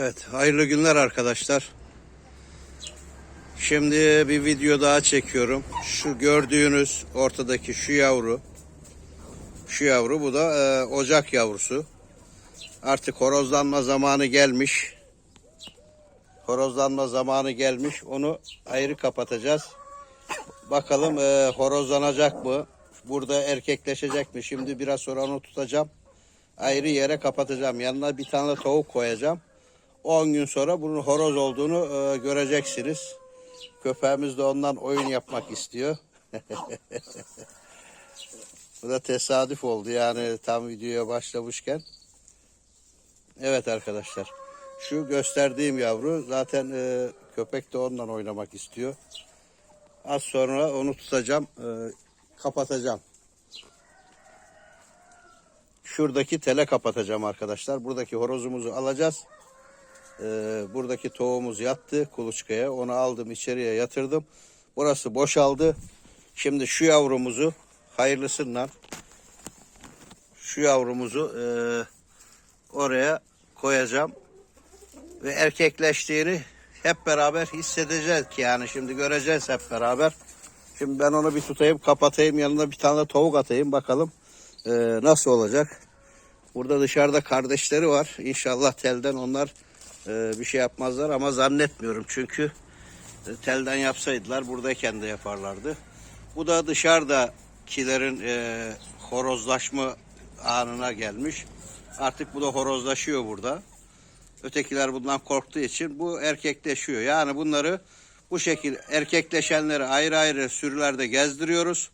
Evet, hayırlı günler arkadaşlar. Şimdi bir video daha çekiyorum. Şu gördüğünüz ortadaki şu yavru. Şu yavru bu da e, ocak yavrusu. Artık horozlanma zamanı gelmiş. Horozlanma zamanı gelmiş. Onu ayrı kapatacağız. Bakalım e, horozlanacak mı? Burada erkekleşecek mi? Şimdi biraz sonra onu tutacağım. Ayrı yere kapatacağım. Yanına bir tane tavuk koyacağım. 10 gün sonra bunun horoz olduğunu e, göreceksiniz. Köpeğimiz de ondan oyun yapmak istiyor. Bu da tesadüf oldu yani tam videoya başlamışken. Evet arkadaşlar. Şu gösterdiğim yavru zaten e, köpek de ondan oynamak istiyor. Az sonra onu tutacağım, e, kapatacağım. Şuradaki tele kapatacağım arkadaşlar. Buradaki horozumuzu alacağız. Ee, buradaki tohumumuz yattı kuluçkaya. Onu aldım içeriye yatırdım. Burası boşaldı. Şimdi şu yavrumuzu hayırlısından şu yavrumuzu e, oraya koyacağım. Ve erkekleştiğini hep beraber hissedeceğiz ki yani şimdi göreceğiz hep beraber. Şimdi ben onu bir tutayım kapatayım yanına bir tane tavuk atayım bakalım e, nasıl olacak. Burada dışarıda kardeşleri var. İnşallah telden onlar e, bir şey yapmazlar ama zannetmiyorum çünkü e, telden yapsaydılar buradayken de yaparlardı. Bu da dışarıdakilerin e, horozlaşma anına gelmiş. Artık bu da horozlaşıyor burada. Ötekiler bundan korktuğu için bu erkekleşiyor. Yani bunları bu şekil erkekleşenleri ayrı ayrı sürülerde gezdiriyoruz.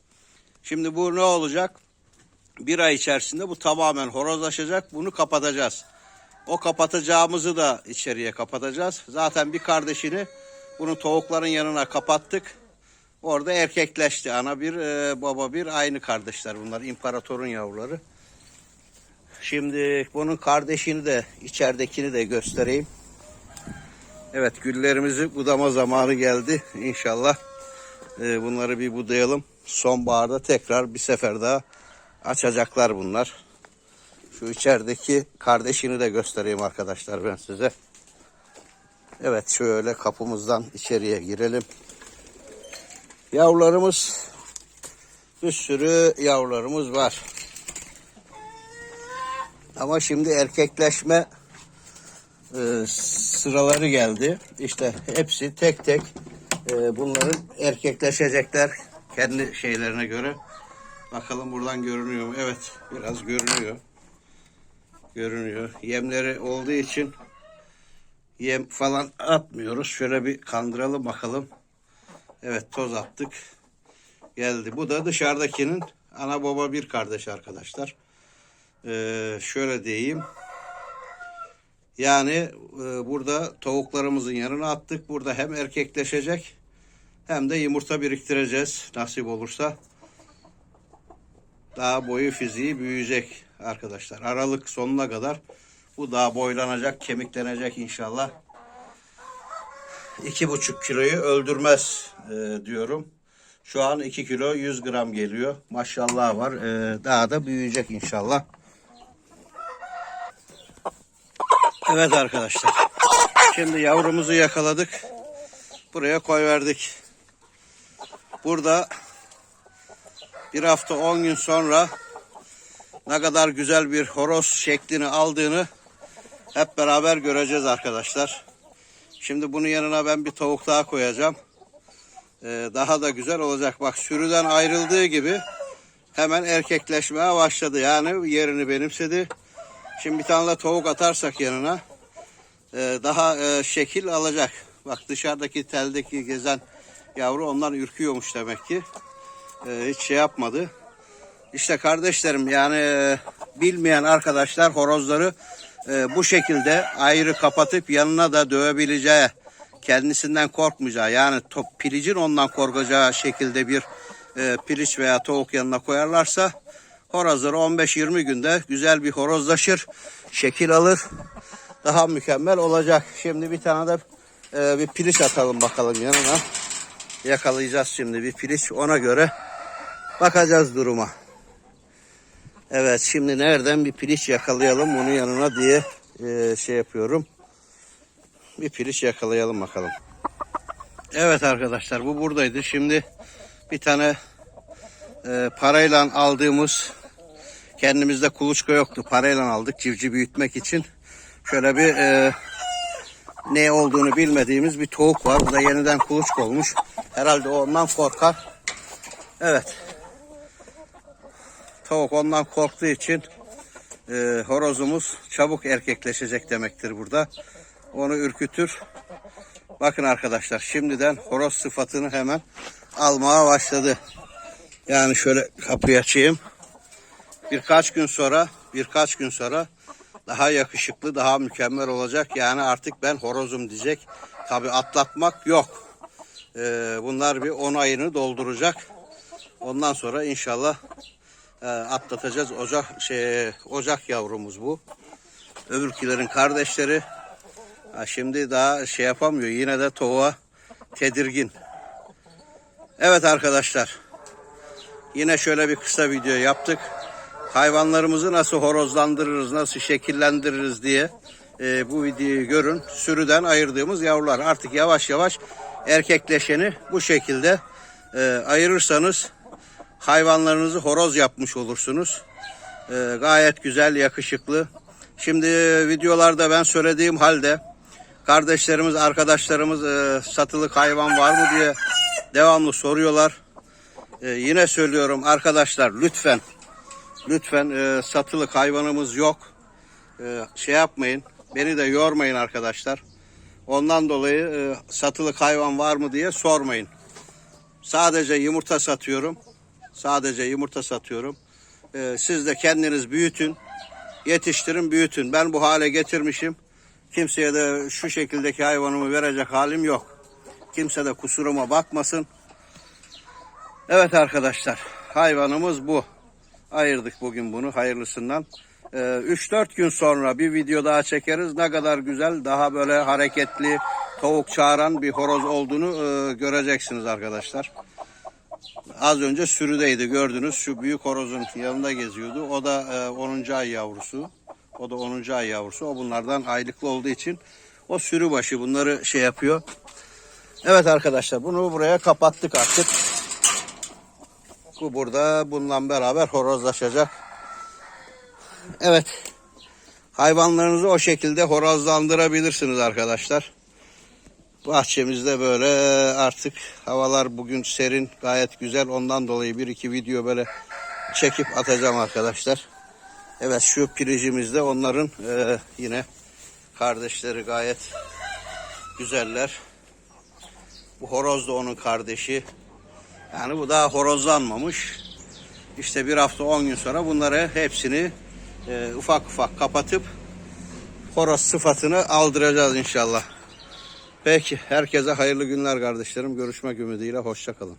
Şimdi bu ne olacak? Bir ay içerisinde bu tamamen horozlaşacak. Bunu kapatacağız. O kapatacağımızı da içeriye kapatacağız. Zaten bir kardeşini bunu tavukların yanına kapattık. Orada erkekleşti. Ana bir, e, baba bir aynı kardeşler bunlar. İmparatorun yavruları. Şimdi bunun kardeşini de içeridekini de göstereyim. Evet güllerimizi budama zamanı geldi. İnşallah e, bunları bir budayalım. Sonbaharda tekrar bir sefer daha açacaklar bunlar. Şu içerideki kardeşini de göstereyim arkadaşlar ben size. Evet şöyle kapımızdan içeriye girelim. Yavrularımız bir sürü yavrularımız var. Ama şimdi erkekleşme e, sıraları geldi. İşte hepsi tek tek e, bunların erkekleşecekler kendi şeylerine göre. Bakalım buradan görünüyor mu? Evet biraz görünüyor. Görünüyor. Yemleri olduğu için yem falan atmıyoruz. Şöyle bir kandıralım bakalım. Evet toz attık. Geldi. Bu da dışarıdakinin ana baba bir kardeş arkadaşlar. Ee, şöyle diyeyim. Yani e, burada tavuklarımızın yanına attık. Burada hem erkekleşecek hem de yumurta biriktireceğiz nasip olursa. Daha boyu fiziği büyüyecek arkadaşlar. Aralık sonuna kadar bu daha boylanacak, kemiklenecek inşallah. İki buçuk kiloyu öldürmez e, diyorum. Şu an 2 kilo 100 gram geliyor. Maşallah var. E, daha da büyüyecek inşallah. Evet arkadaşlar. Şimdi yavrumuzu yakaladık. Buraya koyverdik. Burada bir hafta 10 gün sonra ne kadar güzel bir horoz şeklini aldığını hep beraber göreceğiz arkadaşlar. Şimdi bunun yanına ben bir tavuk daha koyacağım. Ee, daha da güzel olacak. Bak sürüden ayrıldığı gibi hemen erkekleşmeye başladı. Yani yerini benimsedi. Şimdi bir tane tavuk atarsak yanına e, daha e, şekil alacak. Bak dışarıdaki teldeki gezen yavru ondan ürküyormuş demek ki. E, hiç şey yapmadı. İşte kardeşlerim yani e, bilmeyen arkadaşlar horozları e, bu şekilde ayrı kapatıp yanına da dövebileceği, kendisinden korkmayacağı yani top, pilicin ondan korkacağı şekilde bir e, piliç veya tavuk yanına koyarlarsa horozları 15-20 günde güzel bir horozlaşır, şekil alır, daha mükemmel olacak. Şimdi bir tane de e, bir piliç atalım bakalım yanına. Yakalayacağız şimdi bir piliç ona göre bakacağız duruma. Evet şimdi nereden bir piliç yakalayalım onun yanına diye e, şey yapıyorum. bir piliç yakalayalım bakalım. Evet arkadaşlar bu buradaydı. Şimdi bir tane e, parayla aldığımız kendimizde kuluçka yoktu. Parayla aldık civciv büyütmek için. Şöyle bir e, ne olduğunu bilmediğimiz bir tavuk var. Bu da yeniden kuluçka olmuş. Herhalde ondan korkar. Evet. Tavuk ondan korktuğu için e, horozumuz çabuk erkekleşecek demektir burada. Onu ürkütür. Bakın arkadaşlar şimdiden horoz sıfatını hemen almaya başladı. Yani şöyle kapıyı açayım. Birkaç gün sonra birkaç gün sonra daha yakışıklı, daha mükemmel olacak. Yani artık ben horozum diyecek. Tabi atlatmak yok. Ee, bunlar bir 10 ayını dolduracak. Ondan sonra inşallah e, atlatacağız. Ocak şey ocak yavrumuz bu. Öbürkilerin kardeşleri. Ha, şimdi daha şey yapamıyor. Yine de tavuğa tedirgin. Evet arkadaşlar. Yine şöyle bir kısa video yaptık. Hayvanlarımızı nasıl horozlandırırız, nasıl şekillendiririz diye e, bu videoyu görün. Sürüden ayırdığımız yavrular. Artık yavaş yavaş erkekleşeni bu şekilde e, ayırırsanız hayvanlarınızı horoz yapmış olursunuz. E, gayet güzel, yakışıklı. Şimdi videolarda ben söylediğim halde kardeşlerimiz, arkadaşlarımız e, satılık hayvan var mı diye devamlı soruyorlar. E, yine söylüyorum arkadaşlar lütfen lütfen e, satılık hayvanımız yok. E, şey yapmayın. Beni de yormayın arkadaşlar. Ondan dolayı e, satılık hayvan var mı diye sormayın. Sadece yumurta satıyorum. Sadece yumurta satıyorum. E, siz de kendiniz büyütün. Yetiştirin, büyütün. Ben bu hale getirmişim. Kimseye de şu şekildeki hayvanımı verecek halim yok. Kimse de kusuruma bakmasın. Evet arkadaşlar, hayvanımız bu. Ayırdık bugün bunu hayırlısından. Ee, 3-4 gün sonra bir video daha çekeriz. Ne kadar güzel, daha böyle hareketli, tavuk çağıran bir horoz olduğunu e, göreceksiniz arkadaşlar. Az önce sürüdeydi gördünüz. Şu büyük horozun yanında geziyordu. O da e, 10. ay yavrusu. O da 10. ay yavrusu. O bunlardan aylıklı olduğu için o sürü başı bunları şey yapıyor. Evet arkadaşlar bunu buraya kapattık artık. Bu burada bununla beraber horozlaşacak. Evet. Hayvanlarınızı o şekilde horozlandırabilirsiniz arkadaşlar. Bahçemizde böyle artık havalar bugün serin gayet güzel. Ondan dolayı bir iki video böyle çekip atacağım arkadaşlar. Evet şu piricimizde onların e, yine kardeşleri gayet güzeller. Bu horoz da onun kardeşi. Yani bu daha horozlanmamış. İşte bir hafta on gün sonra bunları hepsini e, ufak ufak kapatıp horoz sıfatını aldıracağız inşallah. Peki herkese hayırlı günler kardeşlerim. Görüşmek ümidiyle hoşçakalın.